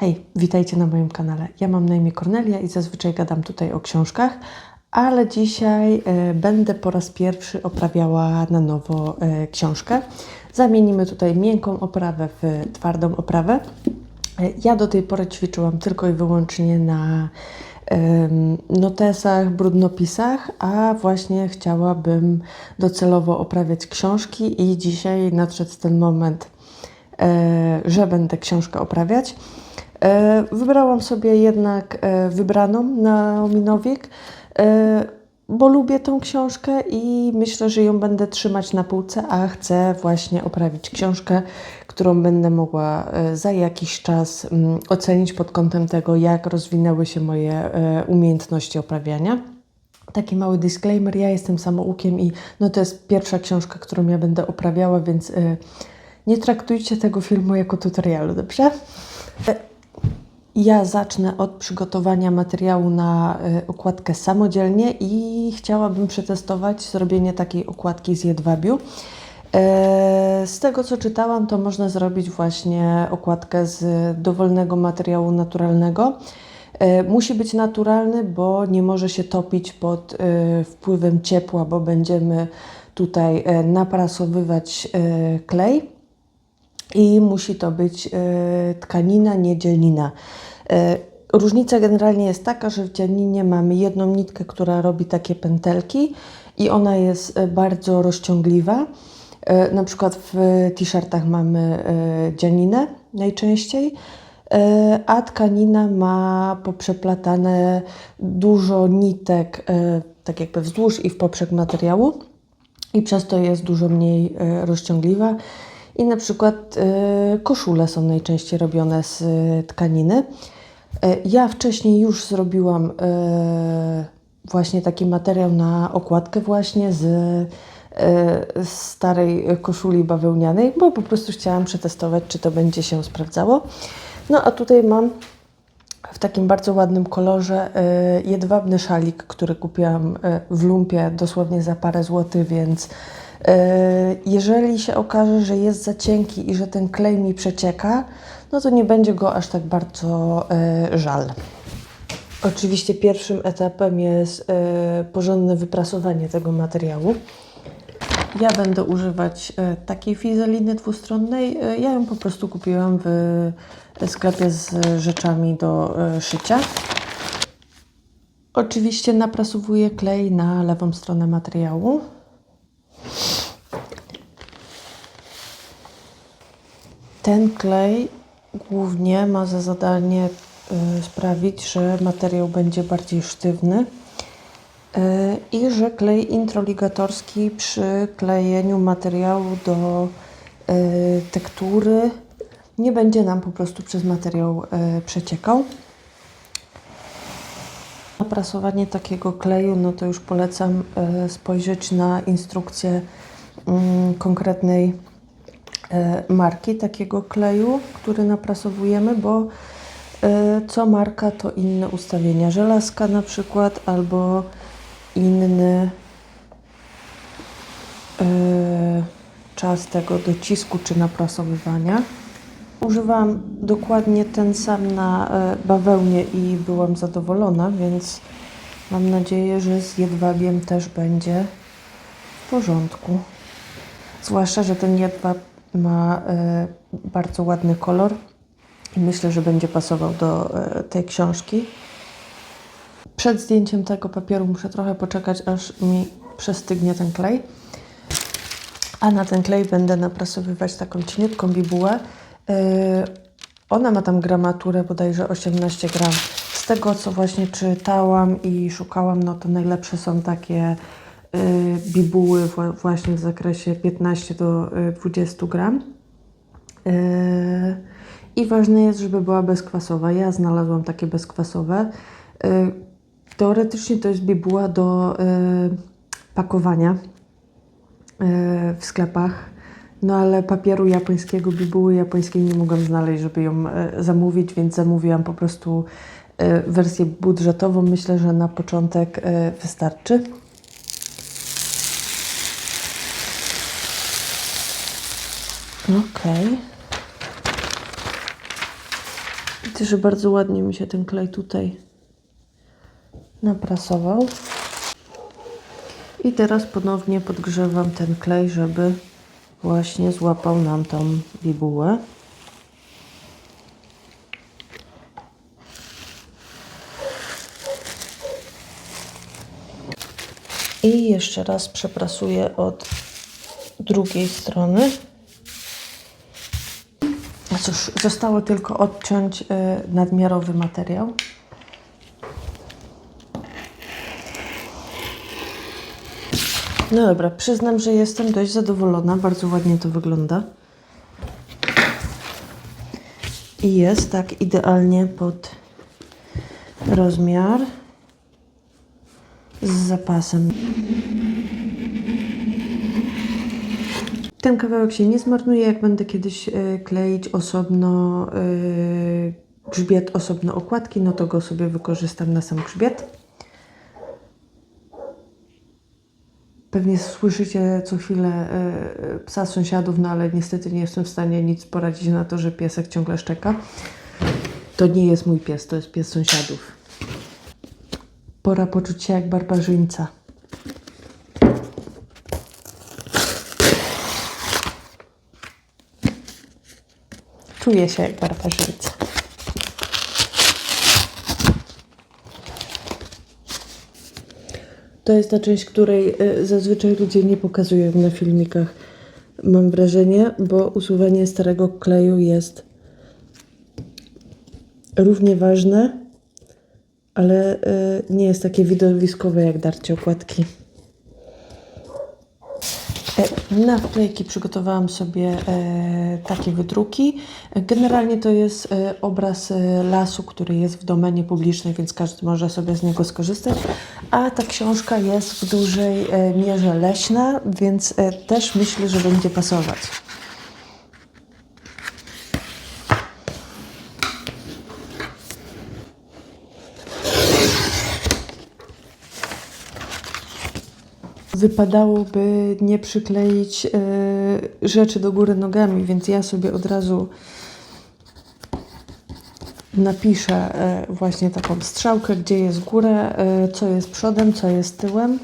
Hej, witajcie na moim kanale. Ja mam na imię Kornelia i zazwyczaj gadam tutaj o książkach, ale dzisiaj e, będę po raz pierwszy oprawiała na nowo e, książkę. Zamienimy tutaj miękką oprawę w twardą oprawę. E, ja do tej pory ćwiczyłam tylko i wyłącznie na notesach, brudnopisach, a właśnie chciałabym docelowo oprawiać książki i dzisiaj nadszedł ten moment, e, że będę książkę oprawiać. E, Wybrałam sobie jednak e, wybraną na Minowik, e, bo lubię tą książkę i myślę, że ją będę trzymać na półce, a chcę właśnie oprawić książkę, którą będę mogła za jakiś czas mm, ocenić pod kątem tego, jak rozwinęły się moje umiejętności oprawiania. Taki mały disclaimer, ja jestem samoukiem i no to jest pierwsza książka, którą ja będę oprawiała, więc nie traktujcie tego filmu jako tutorialu, dobrze? E, ja zacznę od przygotowania materiału na y, okładkę samodzielnie i chciałabym przetestować zrobienie takiej okładki z jedwabiu. E, Z tego co czytałam, to można zrobić właśnie okładkę z dowolnego materiału naturalnego. E, Musi być naturalny, bo nie może się topić pod e, wpływem ciepła, bo będziemy tutaj e, naprasowywać e, klej i musi być e, tkanina, nie dzielnina. E, różnica generalnie jest taka, że w dzielninie mamy jedną nitkę, która robi takie pętelki i ona jest e, bardzo rozciągliwa. Na przykład w t-shirtach mamy dzielninę najczęściej, a tkanina ma poprzeplatane dużo nitek, tak jakby wzdłuż i w poprzek materiału i przez to jest dużo mniej rozciągliwa. I na przykład e, koszule są najczęściej robione z e, tkaniny. E, Ja wcześniej już zrobiłam właśnie taki materiał na okładkę właśnie z starej koszuli bawełnianej, bo po prostu chciałam przetestować, czy to będzie się sprawdzało. No a tutaj mam w takim bardzo ładnym kolorze jedwabny szalik, który kupiłam w lumpie dosłownie za parę złotych, więc jeżeli się okaże, że jest za cienki i że ten klej mi przecieka, no to nie będzie go aż tak bardzo e, żal. Oczywiście pierwszym etapem jest e, porządne wyprasowanie tego materiału. Ja będę używać e, takiej fizeliny dwustronnej. E, ja ją po prostu kupiłam w sklepie z rzeczami do e, szycia. Oczywiście naprasowuję klej na lewą stronę materiału. Ten klej głównie ma za zadanie y, sprawić, że materiał będzie bardziej sztywny y, i że klej introligatorski przy klejeniu materiału do y, tektury nie będzie nam po prostu przez materiał przeciekał. Na prasowanie takiego kleju, no to już polecam spojrzeć na instrukcję mm, konkretnej marki takiego kleju, który naprasowujemy, bo e, co marka to inne ustawienia. Żelazka na przykład albo inny e, czas tego docisku czy naprasowywania. Używałam dokładnie ten sam na e, bawełnie i byłam zadowolona, więc mam nadzieję, że z jedwabiem też będzie w porządku. Zwłaszcza, że ten jedwab ma e, bardzo ładny kolor i myślę, że będzie pasował do e, tej książki. Przed zdjęciem tego papieru muszę trochę poczekać, aż mi przestygnie ten klej. A na ten klej będę naprasowywać taką cieniutką bibułę. E, ona ma tam gramaturę bodajże 18 gram. Z tego, co właśnie czytałam i szukałam, no to najlepsze są takie bibuły wła- właśnie w zakresie 15 do y, 20 gram. Y, I ważne jest, żeby była bezkwasowa. Ja znalazłam takie bezkwasowe. Y, Teoretycznie to jest bibuła do y, pakowania y, w sklepach. No ale papieru japońskiego, bibuły japońskiej nie mogłam znaleźć, żeby ją zamówić, więc zamówiłam po prostu wersję budżetową. Myślę, że na początek wystarczy. Okej. Widzę, że bardzo ładnie mi się ten klej tutaj naprasował. I teraz ponownie podgrzewam ten klej, żeby właśnie złapał nam tą bibułę. I jeszcze raz przeprasuję od drugiej strony. Cóż, zostało tylko odciąć y, nadmiarowy materiał. No dobra, przyznam, że jestem dość zadowolona. Bardzo ładnie to wygląda. I jest tak idealnie pod rozmiar z zapasem. Ten kawałek się nie zmarnuje, jak będę kiedyś e, kleić osobno e, grzbiet, osobno okładki, no to go sobie wykorzystam na sam grzbiet. Pewnie słyszycie co chwilę e, psa sąsiadów, no ale niestety nie jestem w stanie nic poradzić na to, że piesek ciągle szczeka. To nie jest mój pies, to jest pies sąsiadów. Pora poczuć się jak barbarzyńca. Czuję się jak barbarzyńca. To jest ta część, której y, zazwyczaj ludzie nie pokazują na filmikach. Mam wrażenie, bo usuwanie starego kleju jest równie ważne, ale y, nie jest takie widowiskowe jak darcie okładki. E, Na wklejki przygotowałam sobie e, takie wydruki. Generalnie to jest e, obraz lasu, który jest w domenie publicznej, więc każdy może sobie z niego skorzystać. A ta książka jest w dużej mierze leśna, więc też myślę, że będzie pasować. Wypadałoby nie przykleić e, rzeczy do góry nogami, więc ja sobie od razu napiszę e, właśnie taką strzałkę, gdzie jest góra, e, co jest przodem, co jest tyłem.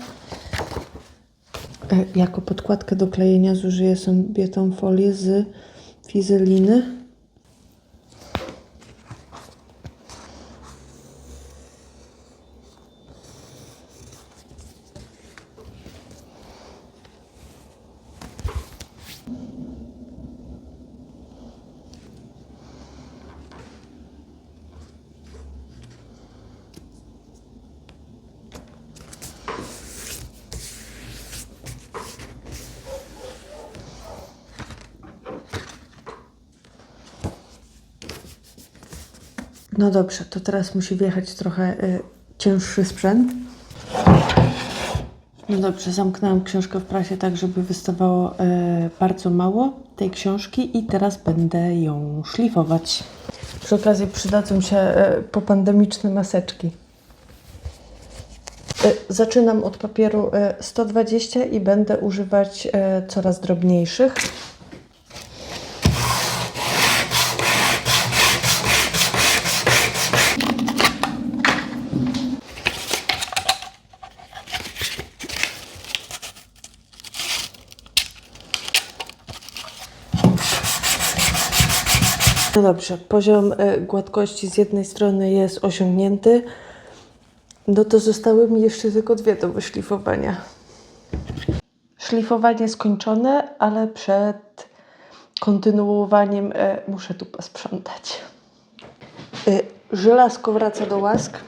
Jako podkładkę do klejenia zużyję sobie tą folię z fizeliny. No dobrze, to teraz musi wjechać trochę y, cięższy sprzęt. No dobrze, zamknęłam książkę w prasie tak, żeby wystawało y, bardzo mało tej książki i teraz będę ją szlifować. Przy okazji przydadzą się y, popandemiczne maseczki. Y, Zaczynam od papieru y, 120 i będę używać y, coraz drobniejszych. No dobrze, poziom e, gładkości z jednej strony jest osiągnięty. No to zostały mi jeszcze tylko dwie do wyszlifowania. Szlifowanie skończone, ale przed kontynuowaniem e, muszę tu posprzątać. E, Żelazko wraca do łask.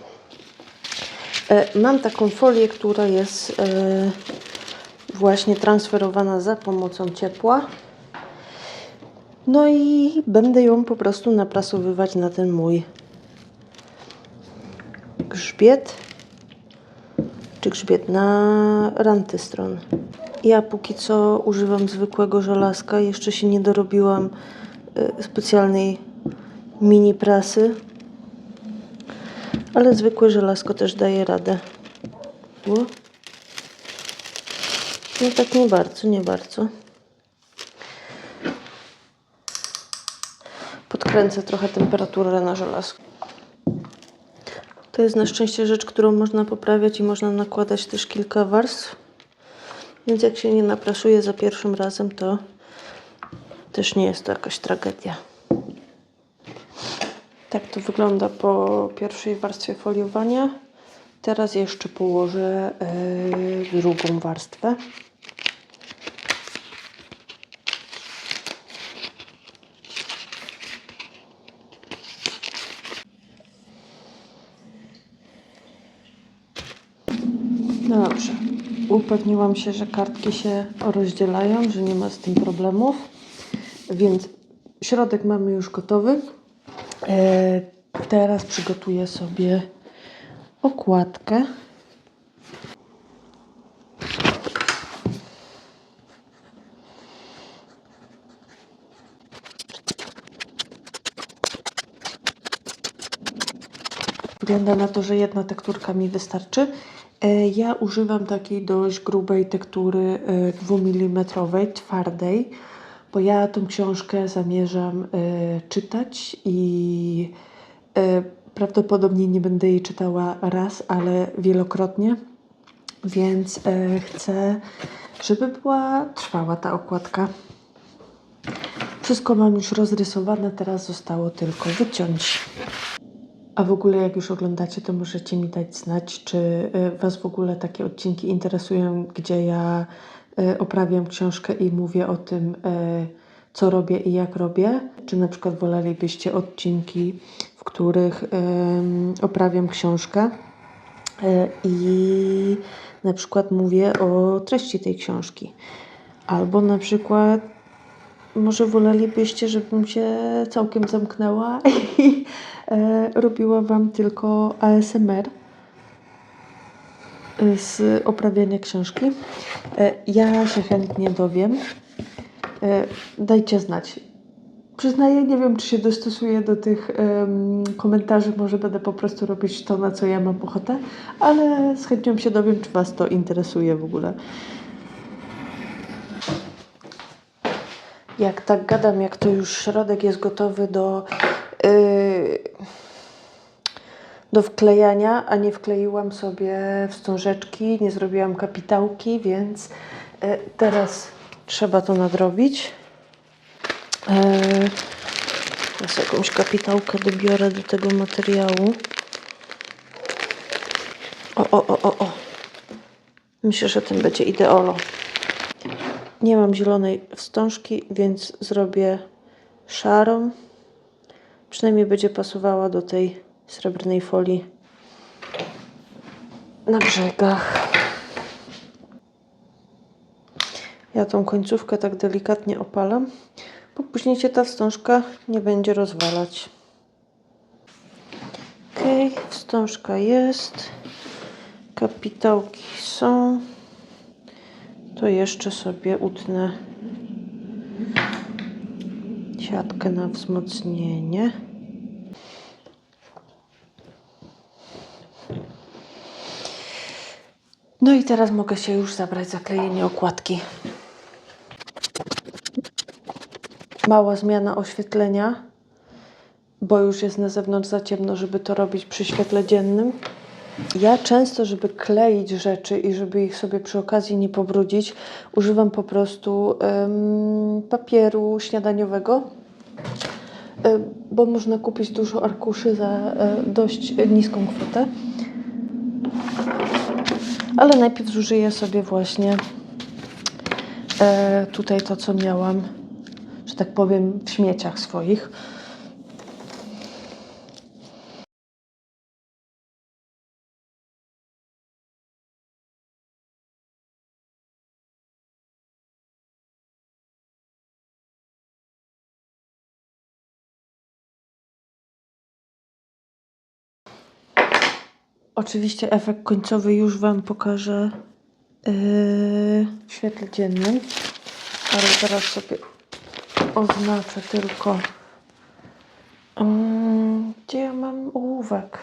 Mam taką folię, która jest właśnie transferowana za pomocą ciepła. No i będę ją po prostu naprasowywać na ten mój grzbiet. Czy grzbiet na rantystron. Ja póki co używam zwykłego żelazka. Jeszcze się nie dorobiłam y, specjalnej mini prasy. Ale zwykłe żelazko też daje radę. No tak nie bardzo, nie bardzo. Podkręcę trochę temperaturę na żelazku. To jest na szczęście rzecz, którą można poprawiać i można nakładać też kilka warstw. Więc jak się nie naprasuje za pierwszym razem, to też nie jest to jakaś tragedia. Tak to wygląda po pierwszej warstwie foliowania. Teraz jeszcze położę yy, drugą warstwę. No dobrze. Upewniłam się, że kartki się rozdzielają, że nie ma z tym problemów. Więc środek mamy już gotowy. E, teraz przygotuję sobie okładkę. Wygląda na to, że jedna tekturka mi wystarczy. E, Ja używam takiej dość grubej tektury 2 mm, twardej, bo ja tą książkę zamierzam e, czytać i e, prawdopodobnie nie będę jej czytała raz, ale wielokrotnie, więc e, chcę, żeby była trwała ta okładka. Wszystko mam już rozrysowane, teraz zostało tylko wyciąć. A w ogóle jak już oglądacie, to możecie mi dać znać, czy y, Was w ogóle takie odcinki interesują, gdzie ja y, oprawiam książkę i mówię o tym, y, co robię i jak robię. Czy na przykład wolelibyście odcinki, w których oprawiam książkę i na przykład mówię o treści tej książki. Albo na przykład może wolelibyście, żebym się całkiem zamknęła i robiła Wam tylko ASMR z oprawiania książki. E, ja się chętnie dowiem. E, dajcie znać. Przyznaję, nie wiem, czy się dostosuję do tych em, komentarzy. Może będę po prostu robić to, na co ja mam ochotę, ale z chęcią się dowiem, czy Was to interesuje w ogóle. jak tak gadam, jak to już środek jest gotowy do, yy, do wklejania, a nie wkleiłam sobie wstążeczki, nie zrobiłam kapitałki, więc yy, teraz trzeba to nadrobić. Yy, teraz jakąś kapitałkę dobiorę do tego materiału. O, o, o, o, o. Myślę, że ten będzie ideolo. Nie mam zielonej wstążki, więc zrobię szarą. Przynajmniej będzie pasowała do tej srebrnej folii na brzegach. Ja tą końcówkę tak delikatnie opalam, bo później się ta wstążka nie będzie rozwalać. Ok, wstążka jest. Kapitałki są to jeszcze sobie utnę siatkę na wzmocnienie. No i teraz mogę się już zabrać za klejenie okładki. Mała zmiana oświetlenia, bo już jest na zewnątrz za ciemno, żeby to robić przy świetle dziennym. Ja często, żeby kleić rzeczy i żeby ich sobie przy okazji nie pobrudzić, używam po prostu em, papieru śniadaniowego, bo można kupić dużo arkuszy za e, dość niską kwotę. Ale najpierw zużyję sobie właśnie e, tutaj to, co miałam, że tak powiem, w śmieciach swoich. Oczywiście efekt końcowy już Wam pokażę yy, w świetle dziennym, ale zaraz sobie oznaczę tylko, yy, gdzie ja mam ołówek.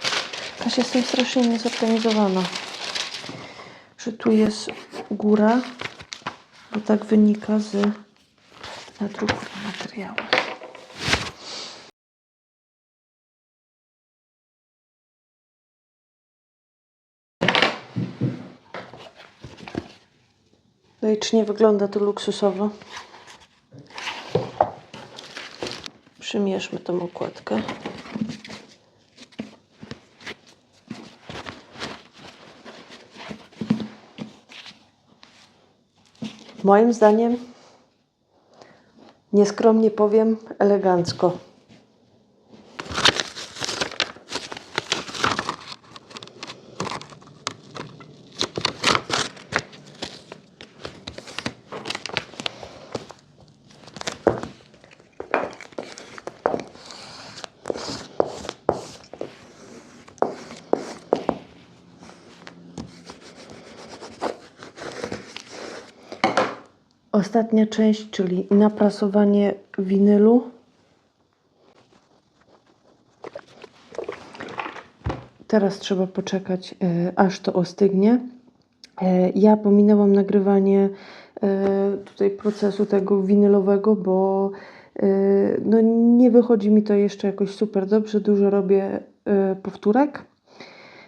Jakaś jestem strasznie niezorganizowana, że tu jest góra, bo tak wynika z nadruku materiału. No i czy nie wygląda to luksusowo? Przymierzmy tą okładkę. Moim zdaniem, nieskromnie powiem, elegancko. Ostatnia część, czyli naprasowanie winylu. Teraz trzeba poczekać, e, aż to ostygnie. E, Ja pominęłam nagrywanie e, tutaj procesu tego winylowego, bo e, no nie wychodzi mi to jeszcze jakoś super dobrze. Dużo robię e, powtórek.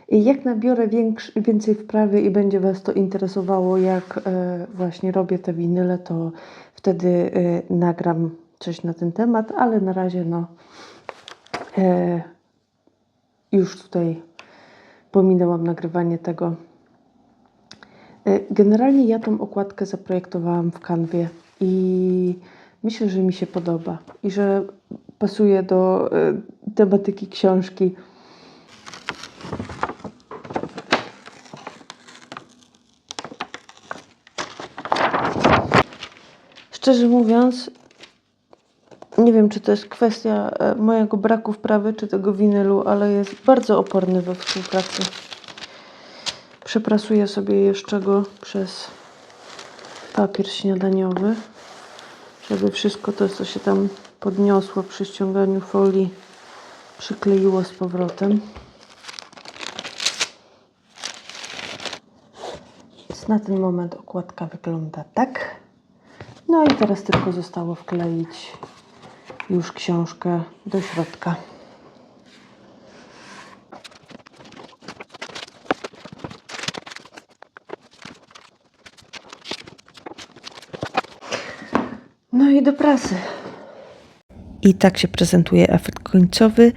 I jak nabiorę więcej wprawy i będzie Was to interesowało, jak e, właśnie robię te winyle, to wtedy e, nagram coś na ten temat, ale na razie no e, już tutaj pominęłam nagrywanie tego. Generalnie ja tą okładkę zaprojektowałam w kanwie i myślę, że mi się podoba i że pasuje do tematyki książki. Szczerze mówiąc, nie wiem, czy to jest kwestia e, mojego braku wprawy, czy tego winylu, ale jest bardzo oporny we współpracy. Przeprasuję sobie jeszcze go przez papier śniadaniowy, żeby wszystko to, co się tam podniosło przy ściąganiu folii, przykleiło z powrotem. Na ten moment okładka wygląda tak. No i teraz tylko zostało wkleić już książkę do środka. No i do prasy. I tak się prezentuje efekt końcowy.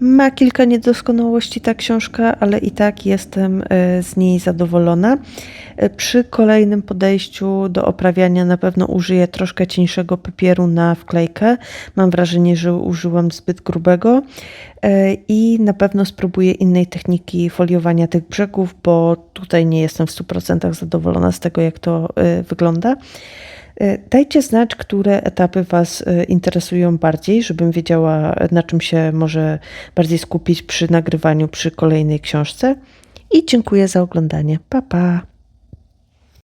Ma kilka niedoskonałości ta książka, ale i tak jestem e, z niej zadowolona. E, Przy kolejnym podejściu do oprawiania na pewno użyję troszkę cieńszego papieru na wklejkę. Mam wrażenie, że użyłam zbyt grubego E, i na pewno spróbuję innej techniki foliowania tych brzegów, bo tutaj nie jestem w 100% zadowolona z tego, jak to wygląda. E, Dajcie znać, które etapy Was e, interesują bardziej, żebym wiedziała, na czym się może bardziej skupić przy nagrywaniu przy kolejnej książce. I dziękuję za oglądanie. Pa, pa!